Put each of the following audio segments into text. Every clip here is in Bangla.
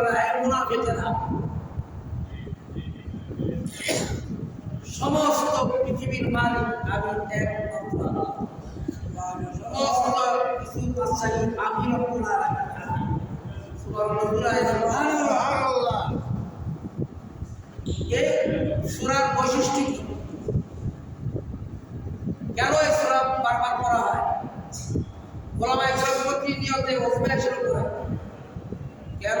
দলেরা হে মুনাফিকেরা সমস্ত পৃথিবীর মালিক আমি আল্লাহ সমস্ত কিছু বাদশাহী আমি সূরার বৈশিষ্ট্য কি? কেন এই সূরা বারবার পড়া হয়? প্রতিনিয়তে ওজমে শুরু করে কেন?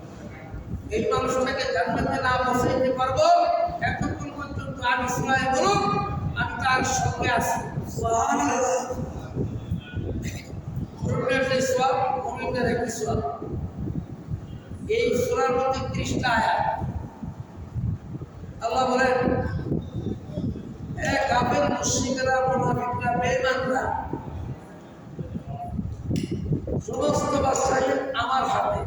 এই মানুষটাকে জান্নাতে না পৌঁছাইতে পারব, এতক্ষণ পর্যন্ত আমি সূরায় বলুন, আমি তার সঙ্গে আছি। এই সূরার মধ্যে 30টা আয়াত। আল্লাহ বলেন, এ কাফের, মুশরিকরা, মুনাফিকরা, বেঈমানরা, সমস্ত বাদশাহী আমার হাতে।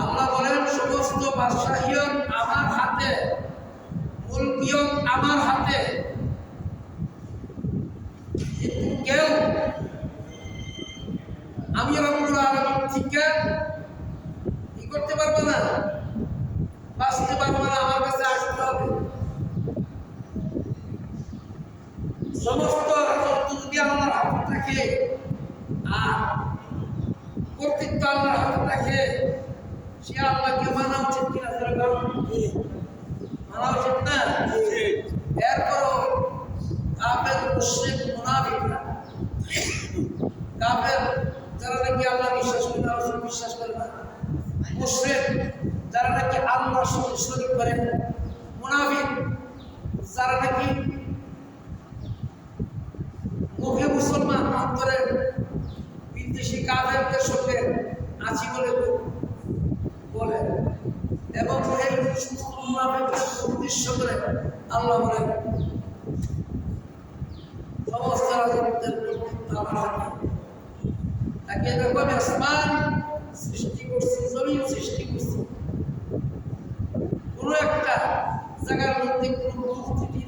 আল্লাহ বলেন, সমস্ত বাদশাহিয়ত আমার হাতে আমার হাতে। কেউ, আমি রব্বুল আলামিন থেকে কি করতে পারব না? বাঁচতে পারব না, আমার কাছে আসতে হবে। সমস্ত যদি আল্লাহর হাতে থাকে, আর কর্তৃত্ব আল্লাহর হাতে থাকে সে আল্লাহকে মানা উচিত কিনা সেটা কারণ মানা উচিত না? এরপরও কাফের মুশরিক মুনাফিকরা কাফের যারা নাকি আল্লাহ বিশ্বাস করে না রসুল বিশ্বাস করে না। মুশরিক যারা নাকি আল্লাহর সঙ্গে শরীক করে মুনাফিক যারা নাকি মুখে মুসলমান অন্তরে বিদেশি সঙ্গে আছি বলে এবং এই উদ্দেশ্য করে আল্লাহ সমস্ত তাকে আমি আসমান সৃষ্টি করছি সৃষ্টি করছি। কোনো একটা জায়গার মধ্যে কোনো পরিস্থিতি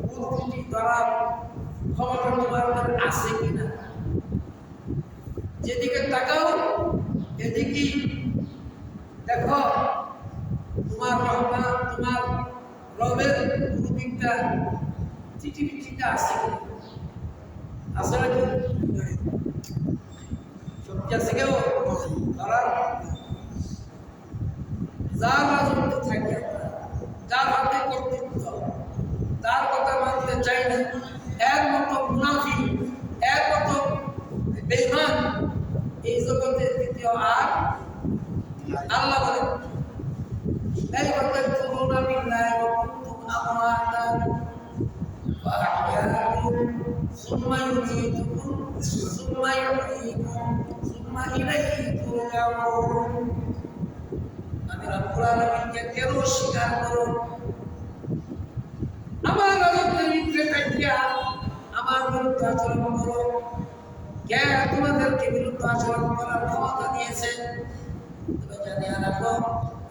পরিস্থিতি ক্ষমতা তোমার আছে কিনা? যেদিকে তাকাও, এদিকেই দেখো তোমার রহমান তোমার রবের কোনো দিকটা চিঠিটা আছে আসলে সত্যি আছে থাকে তার কথা মতো মুনাফি এই জগতে দ্বিতীয় আর আল্লাহ বলেন সুম্মা ইউমীতুকুম সুম্মা ইউহয়ীকুম সুম্মা ইলাইহি তুরজাউন আমি রব্বুল আলামিনকে কেন স্বীকার করো? আমার থাকিয়া আমার আচরণ করো। তোমাদেরকে বিরুদ্ধে আচরণ করার ক্ষমতা দিয়েছে। জানিয়া রাখো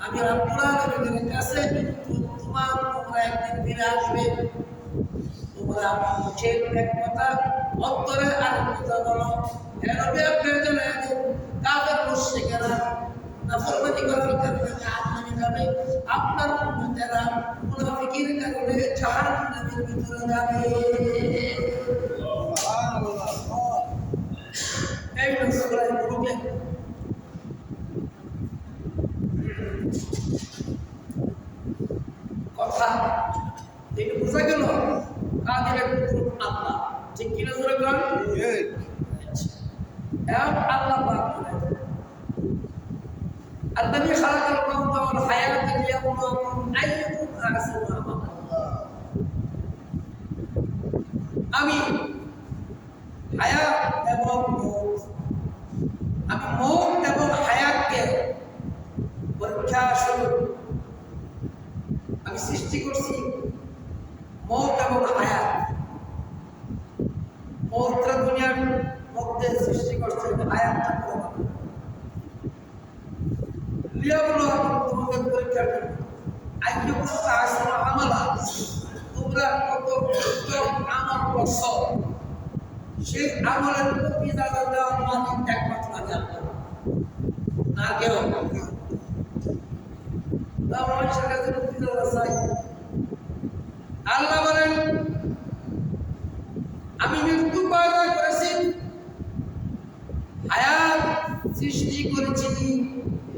আমি আলামিনের কাছে তোমার তোমরা একদিন ফিরে আসবে। তোমরা মুখের এক কথা অন্তরে আরেক কথা বলো এরবে আপনার জন্য কাফের মুশরিকেরা নাফরমানি করার কারণে জাহান্নামে যাবে, আপনার উম্মতেরা মুনাফিকের কারণে জাহান্নামের ভিতরে যাবে এই সূরা মুলুকে কথা এটা বোঝা গেল কাদের একটু আল্লাহ ঠিক কিনা জোরে বলেন এই, এক আল্লাহ পাক বলেন الذي خلق الموت والحياة ليبلوكم أيكم أحسن عملا আমি হায়াত এবং মৌত আমি মৌত এবং হায়াতকে পরীক্ষা স্বরূপ আমি সৃষ্টি করছি লিয়াবলো তোমাদের পরীক্ষা করবে আইয়ুকুম আহসানু আমালা। তোমরা কত উত্তম আমল করছ। সেই আমলের প্রতিদান দেওয়ার মালিক একমাত্র আমি আল্লাহ। না কেউ। তা মানুষের কাছে প্রতিদান চাই আল্লাহ বলেন, আমি মৃত্যু পয়দা করেছি। হায়াত সৃষ্টি করেছি।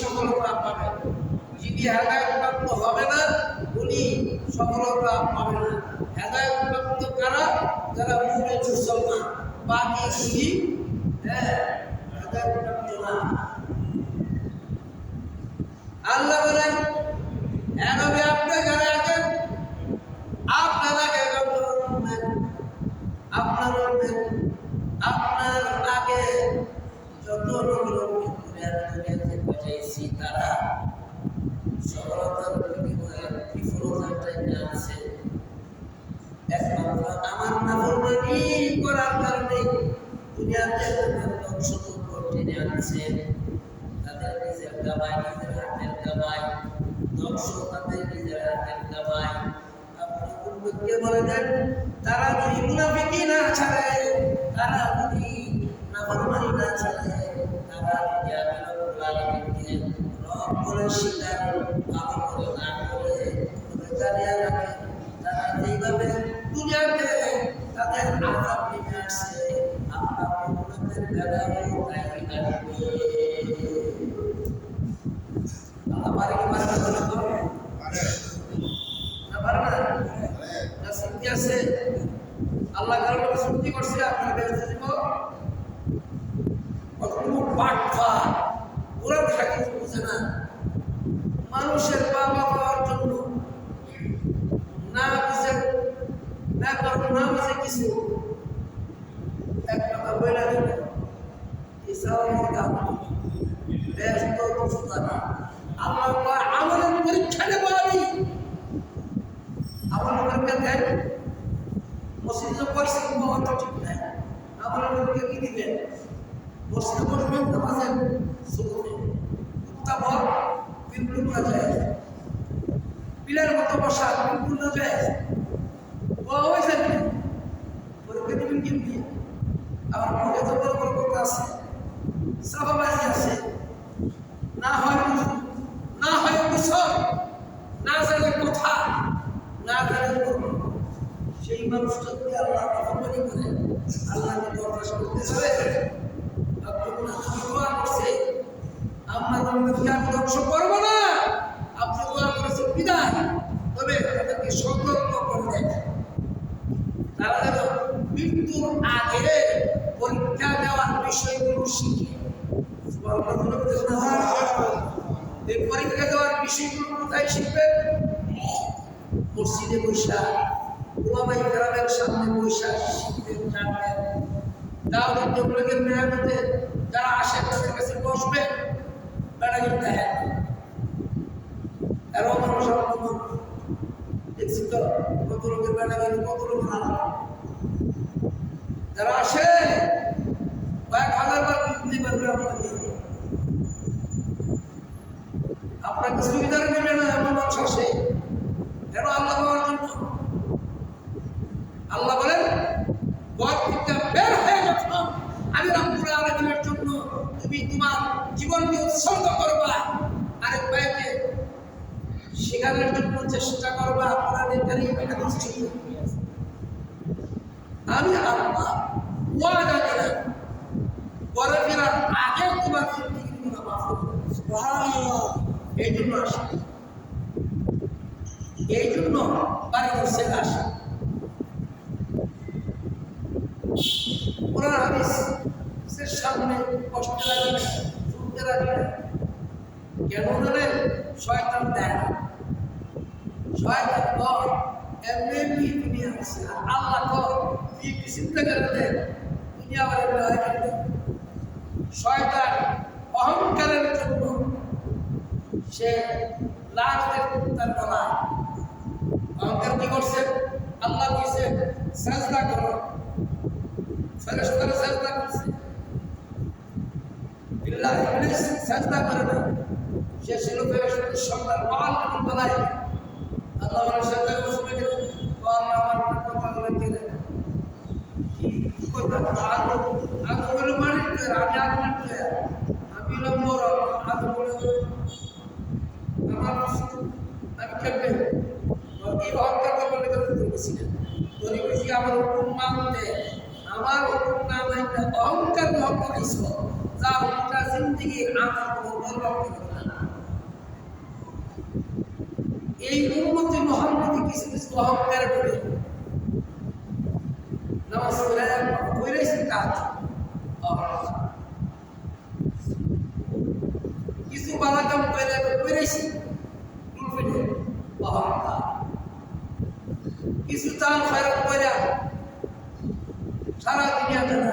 সফলতা পাবেন যিনি হেদায়তপ্রাপ্ত হবে না, উনি সফলতা পাবে না। হেদায়তপ্রাপ্ত কারা? যারা মুখে চুষল না বাকি হ্যাঁ হেদায়তপ্রাপ্ত না। দুনিয়াতে টেনে আনছে তাদের নিজের কামাই নিজের হাতের কামাই ধ্বংস তাদের নিজের হাতের কামাই আপনি উন্মতকে বলে দেন তারা যদি মুনাফিকি না ছাড়ে, তারা যদি নাফরমানি না ছাড়ে তারা যদি আমি রব বলে স্বীকার আমি না করব না বুঝে কিছু এক কথা বইলা দিল ইসলামের কাম ব্যস্ত বসতা না। আল্লাহ কয়, আমাদের পরীক্ষা নেব আমি। আমার পরীক্ষা দেন। মসজিদে পয়সা পাওয়া তো ঠিক নাই। পরীক্ষা কি দিবেন? মসজিদে বসবেন নামাজের কুত্তা ভর বিলকুল না যায়। পিলার মতো বসা বিলকুল না যায়। ও ওই যাবে পরীক্ষা দিবেন কেমনি আমার মনে তো বড় বড় কথা আছে সাবাবাজি আছে। না হয় না হয় কুশল না জানে কথা, না জানে সেই মানুষটা যদি আল্লাহ রহমানি করে আল্লাহকে বরদাস্ত করতে পারে করছে আমার আমি করব না আপনি দোয়া করেছে বিদায় তবে তাদেরকে সতর্ক করে দেয় তারা যেন মৃত্যুর আগে পরীক্ষা দেওয়ার বিষয়গুলো শিখে এই পরীক্ষা বিষয়গুলো কোথায় শিখবে মসজিদে বৈশা ওলামাই গ্রামের সামনে বৈশা শিখবেন জানবেন দাওয়াত তবলিগের মেহনতে যারা আসে তাদের কাছে বসবে বেড়া কিন্তু হ্যাঁ এরও মানুষ আমার মতো দেখছি তো কত লোকের বেড়া গেলে কত লোক ভালো যারা আসে কয়েক হাজার বার দিতে পারবে আপনাকে আপনাকে সুবিধার নেবে না এমন মানুষ আসে কেন আল্লাহ পাওয়ার জন্য আল্লাহ বলেন বের হয়ে যখন আমি জন্য তুমি তোমার জীবনকে উৎসর্গ করবা। আরেক ভাইকে, শেখানোর জন্য চেষ্টা করবা আমি আল্লাহ ওয়াদা আগে তোমার। এই জন্য আসি। এই জন্য বাড়ি আসে কোরআন হাদিস এর লাগে না শুনতে লাগে কেন জানেন শয়তান দেয় না শয়তান কর এমনি দুনিয়া আছে আর আল্লাহ কর তুই একটু চিন্তা করে দেন দুনিয়া আবার এমনি হয় কেন শয়তান অহংকারের জন্য সে লাশ তার গলায় অহংকার কি করছে? আল্লাহ কইছে, সাজদা করো। ফেরেশতারা সাজদা করছে। বিল্লাহ ইবলিস সাজদা করে না। সে ছিল ফেরেশতাদের সন্তান মাল বলাই। আল্লাহ বলে সাজদা করছে না কেন আল্লাহ, আমার কথা বলে কে রে? কি করবে আলো আলো বলে মারি আমি আগুন আমি লম্বর আলো বলে আমার আমি অহংকার জিন্দিগি আমার কোনো বরবাদ করবে না এই উন্মতি মোহাম্মদ কিছু কিছু অহংকার করে নামাজ পড়ে কইরেছি কাজ অহংকার। কিছু বালা কাম করে কইরেছি টুলফিনে অহংকার। কিছু দান ফেরত করে সারা দুনিয়াতে না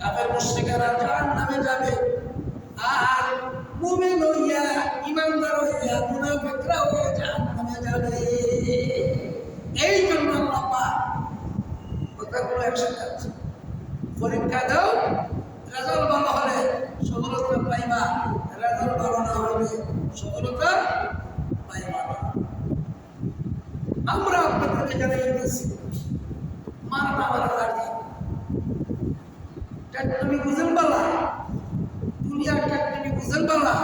কাফের মুশরিকেরা জাহান্নামে যাবে। আর মুমিন হইয়া ইমানদার হইয়া মুনাফিকরাও জাহান্নামে যাবে। এই জন্য আল্লাহ কথাগুলো একসাথে আছে। পরীক্ষা দাও রেজাল্ট ভালো হলে সফলতা পাইবা রেজাল্ট ভালো না হলে সফলতা পাইবা না। আমরা আপনাদেরকে জানাই দিয়েছি মার না মারা টেকনমি বুঝেন বালা দুনিয়ার টেকনমি বুঝেন বালা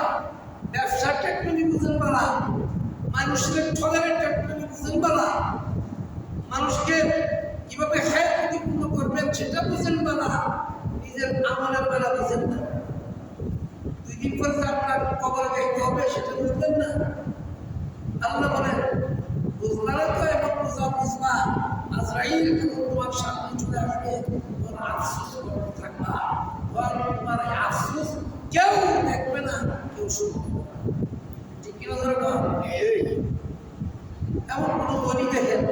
ব্যবসার টেকনমি বুঝেন বালা মানুষের ঠগের টেকনমি বুঝেন বালা মানুষকে কীভাবে হ্যাঁ প্রতিপূর্ণ করবেন সেটা বুঝেন বালা নিজের আমলের বেলা বুঝেন না। দুই দিন পরে আপনার কবরে যাইতে হবে সেটা বুঝবেন না। আল্লাহ বলেন বুঝলারা তো এমন বুঝা বুঝবা। আজরাইল তোমার সামনে চলে আসবে তখন আফসোস করতে থাকবা তখন তোমার এই আফসোস কেউ দেখবে না কেউ শুনবে না ঠিক কিনা ধরে কর এই এমন কোনো গণি দেখেন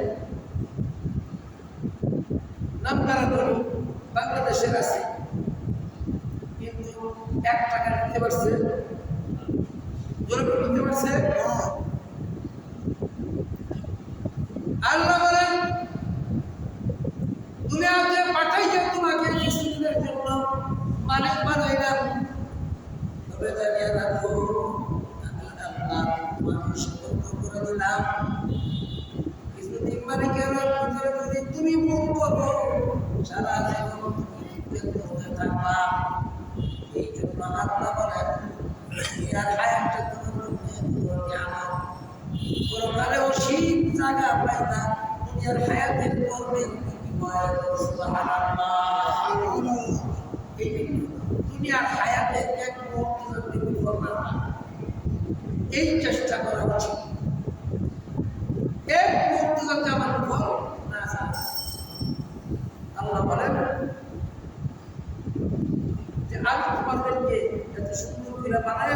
নাম কারা গণি বাংলাদেশের আছে কিন্তু এক টাকা নিতে পারছে জোরে করে নিতে পারছে আল্লাহ বলেন দুনিয়াতে পাঠাইয়া তোমাকে কিছুদিনের জন্য মালিক বানাইলাম তবে জানিয়ে রাখো আমি আল্লাহ তোমাকে সতর্ক করে দিলাম কিছুদিন মালিকের ভিতরে যদি তুমি মন করো সারা জীবন তুমি বিভ্রান্ত হতে থাকবা এই জন্য আল্লাহ বলেন দুনিয়ার হায়াতটা তোমার জন্য আমার এই চেষ্টা বলেন সুন্দর বানায়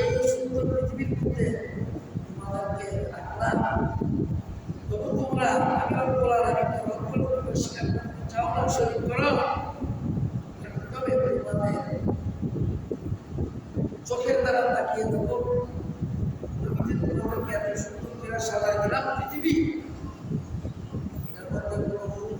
এই সুন্দর পৃথিবীর মধ্যে তোমাদেরকে রাখলাম তবু তোমরা আমি বলার আগে রক্ষণ স্বীকার করতে চাও না শরীর করো তবে তোমাদের চোখের দ্বারা তাকিয়ে দেখো আমি যে তোমাদেরকে এত সুন্দর করে সাজাই দিলাম পৃথিবী এটার মধ্যে কোনো রূপ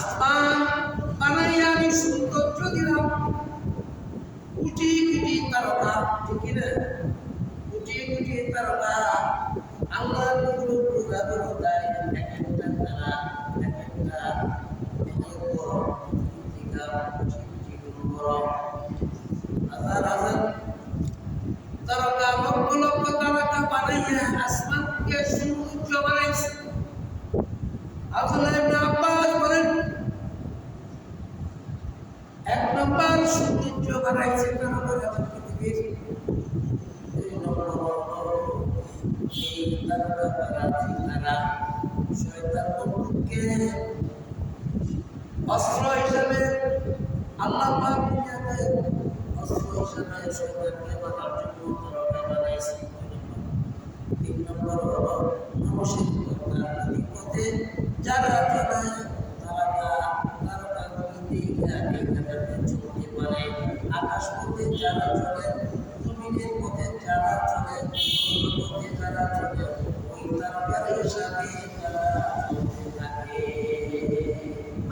আসমান বানাইয়া আমি সৌন্দর্য দিলাম কোটি কোটি তারকা ঠিক না কোটি কোটি তারকা আল্লাহ নূর পুরা বড় দেয় এক একটা তারা এক একটা অনেক বড় টিকা কোটি কোটি বড় হাজার হাজার তারকা লক্ষ লক্ষ তারকা বানাইয়া আসমানকে সৌন্দর্য বানাইছে আব্দুল্লাহ ইবনে আব্বাস বলেন এক নম্বর সৌন্দর্য বানাইছে কেন করে পৃথিবীর নম্বর হলো এই তারা শয়তান বন্ধুকে অস্ত্র হিসাবে আল্লাহ অস্ত্র হিসাবে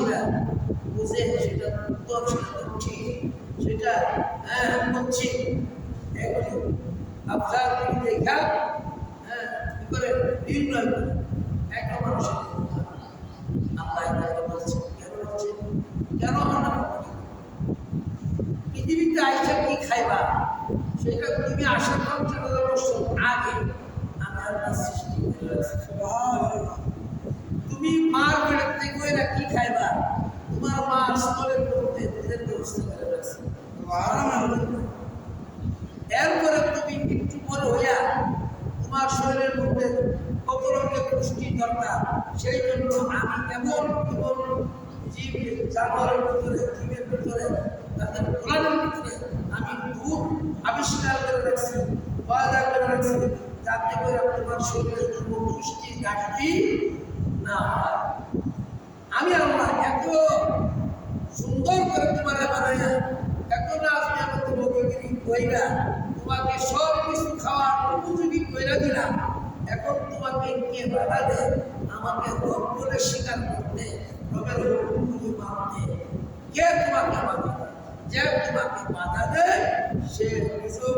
মানুষরা বুঝে সেটা উত্তর সেটা ঠিক সেটা হ্যাঁ করছি এগুলি আপনার দেখা হ্যাঁ করে? নির্ণয় করে একটা মানুষের আমরা সেটা তুমি আশা করছ আগে আমি আল্লাহ সৃষ্টি। তুমি মার পেটের থেকে এরা কি খাইবা? তোমার মা স্তরের মধ্যে দুধের ব্যবস্থা করে রাখছে। এরপরে তুমি একটু বড় হইয়া তোমার শরীরের মধ্যে কত রকমের পুষ্টি দরকার, সেই জন্য আমি এমন এমন জীব, জানোয়ারের ভিতরে, জীবের ভিতরে, তাদের প্রাণের ভিতরে আমি দুধ আবিষ্কার করে রাখছি, পয়দা করে রাখছি, যাতে করে তোমার শরীরে পুষ্টি, ঘাটতি না আমি আল্লাহ এত সুন্দর করে তোমার বানাইয়া এত না আমি আমাকে ভোগগিরি কইরা তোমাকে সব কিছু খাওয়ার উপযোগী কইরা দিলাম। এখন তোমাকে কে বাধা দেয় আমাকে রোগ করে স্বীকার করতে রবের হুকুমগুলি মানতে কে তোমাকে বাধা যে তোমাকে বাধা দেয় সে নিজেও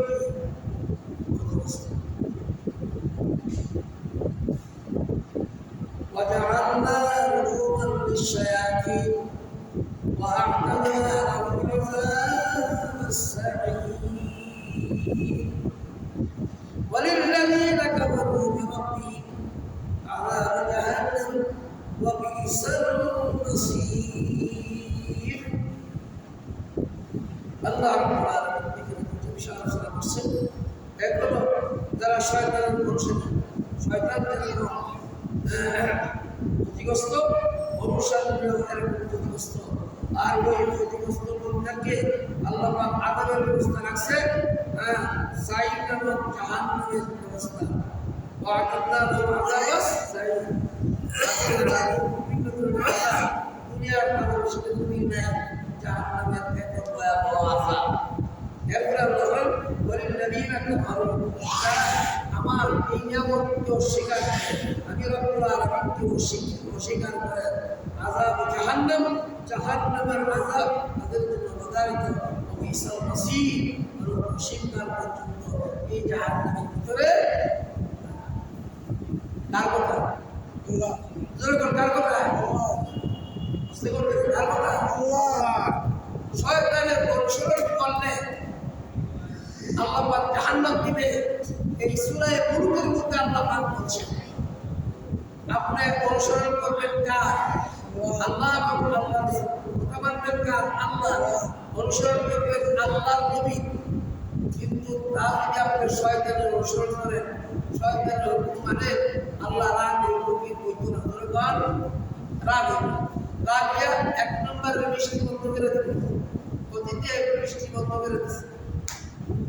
জাহান্নামের ব্যবস্থা তুমি নাই জাহান্নামের এক ভয়াবহ আযাব এরপরে বলেন আমার এই অস্বীকার করে আমি রব্বুল আলামিনকে অস্বীকার করে আযাব জাহান্নাম জাহান্নামের আযাব তাদের জন্য নির্ধারিত অবিসাল এই জাহান্নামের ভিতরে কার কথা জোরে কর কার কথা আল্লাহ পাক আল্লাহ পাক বলছেন অনুসরণ করবেন কার আল্লাহ নবী কিন্তু তা যদি আপনি শয়তানের অনুসরণ করেন। শয়তানের হুকুম মানে আল্লাহ রাগ নবী না। ধরে কর রাগ। রাগ এক নম্বরের মিষ্টি বন্ধ করে দেবে। অতীতে মিষ্টি বন্ধ করে দিচ্ছে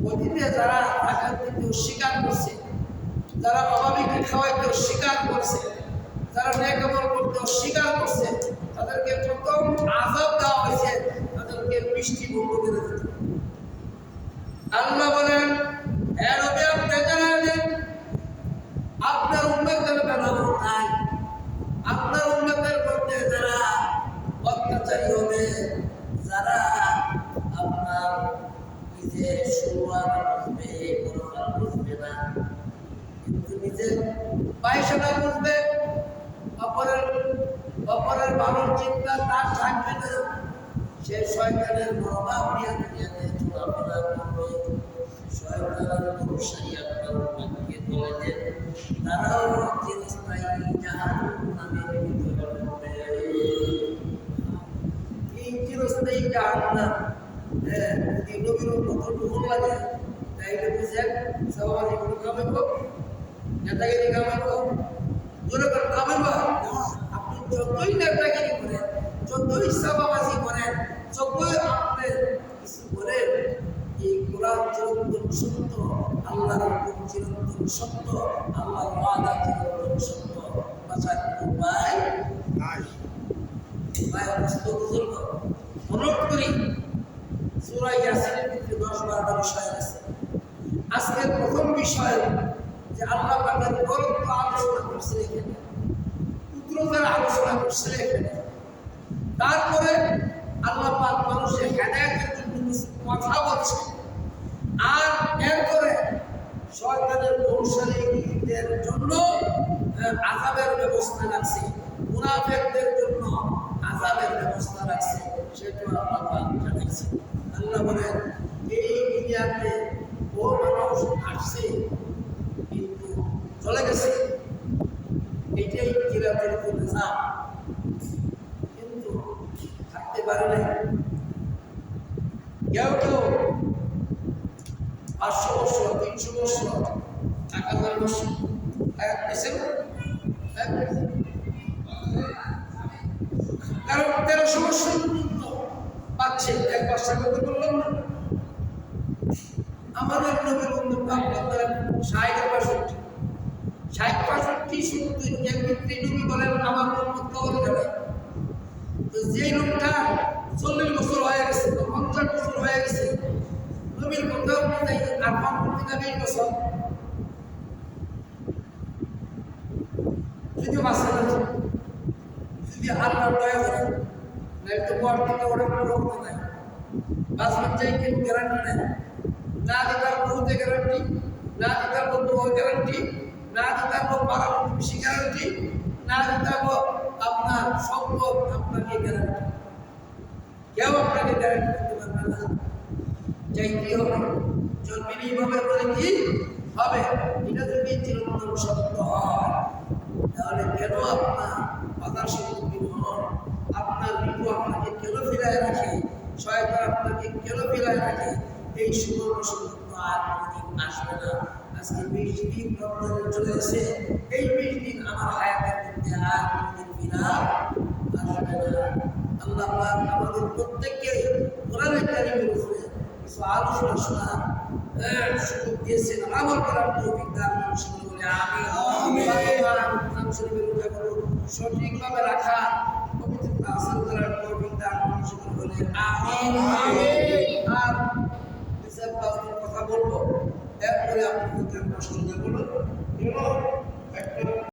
অতীতে যারা টাকা দিতে অস্বীকার করছে, যারা অভাবীকে খাওয়াইতে অস্বীকার করছে, যারা নেকামল করতে অস্বীকার করছে, তাদেরকে প্রথম আজাব দেওয়া হয়েছে। তাদেরকে বৃষ্টি বন্ধ করে দিতে আল্লাহ বলেন, এর হবে আপনি জানা আপনার উন্নতের আপনার উন্নতের মধ্যে যারা অত্যাচারী হবে, যারা আপনার নিজের না, কিন্তু নিজের পয়সাটা বুঝবে, অপরের অপরের ভালোর চিন্তা থাকবে না। সে শয়তানের মনোভাব নিয়ে চলাফেরা শয়তানের অনুসারী আপনার উন্নতিকে বলে দেন তারাও চিরস্থায়ী জাহান্নামের ভিতরে হবে এই আপনি যতই নেতাগিরি করেন যতই সাবাবাজি করেন যতই আপনি কিছু করেন কোরআন চিরন্তন সত্য আল্লাহর হুকুম চিরন্তন সত্য সত্য বাঁচার উপায় নাই উপায় অবস্থ বিষয় আছে আজকের প্রথম বিষয় যে আল্লাহ পাকের বরত্ব আলোচনা করছে এখানে পুত্রতার আলোচনা করছে তারপরে আল্লাহ মানুষের হেদায়তের জন্য কথা বলছে আর এরপরে শয়তানের অনুসারীদের জন্য আহ, আযাবের ব্যবস্থা রাখছে। মুনাফিকদের জন্য আযাবের ব্যবস্থা রাখছে। সেটা আল্লাহ পাক আল্লাহ বলেন এই দুনিয়াতে ও মানুষ আসছে কিন্তু চলে গেছে। এটাই কিরাতের নিজাম কিন্তু থাকতে পারে নাই। কেউ কেউ পাঁচশো বছর তিনশো বছর এক হাজার বছর এক? কারণ তেরোশো বছর পর্যন্ত পাচ্ছে এক করতে বললাম না আমাদের নবীর আপনার ষাট বাষট্টি ষাট বাষট্টি সত্তর এর ভিত্তি নবী বলেন আমার উন্মত কবর যাবে তো যে লোকটা চল্লিশ বছর হয়ে গেছে পঞ্চাশ বছর হয়ে গেছে নবীর কথা অনুযায়ী আর পঞ্চাশ থেকে বিশ বছর যদি বাঁচা না যায়, যদি আল্লাহ দয়া করে নাই তো বর থেকে ওটা কোনো রোগ নাই বাঁচবেন চাই কিন্তু গ্যারান্টি নাই না দিতার বহুতে গ্যারান্টি না দিতার বন্ধু গ্যারান্টি না দিতার পাড়া বেশি গ্যারান্টি না দিতার আপনার সম্পদ আপনাকে গ্যারান্টি কেউ আপনাকে গ্যারান্টি দিতে পারবে না চাইতে হবে জন্মেরই ভাবে বলে কি হবে? এটা যদি চিরন্তন সত্য হয়, তাহলে কেন আপনার বাধার সম্মুখীন হন আপনার মৃত্যু আপনাকে কেন ফিরায় রাখে? শয়তান আপনাকে কেন ফিরায় রাখে? এই সুবর্ণ সুযোগ আর কোনোদিন আসবে না। আজকে বিশ দিন রমজানের চলে এসে এই বিশ দিন আমার হায়াতের মধ্যে আর কোনোদিন ফিরা আসবে না। আল্লাহ আমাদের প্রত্যেককে কোরআনের কারিমের উপরে আলোচনা শোনা হ্যাঁ, সুযোগ দিয়েছেন। আমল করার তৌফিক দান করুন বলে আমিন। কোরআন শরীফের করুন সঠিকভাবে রাখা পবিত্রতা হাসিল করার তৌফিক দান করুন বলে আমিন। আর কথা বলব। এরপরে আপনাদের কষ্ট দেবো না একটা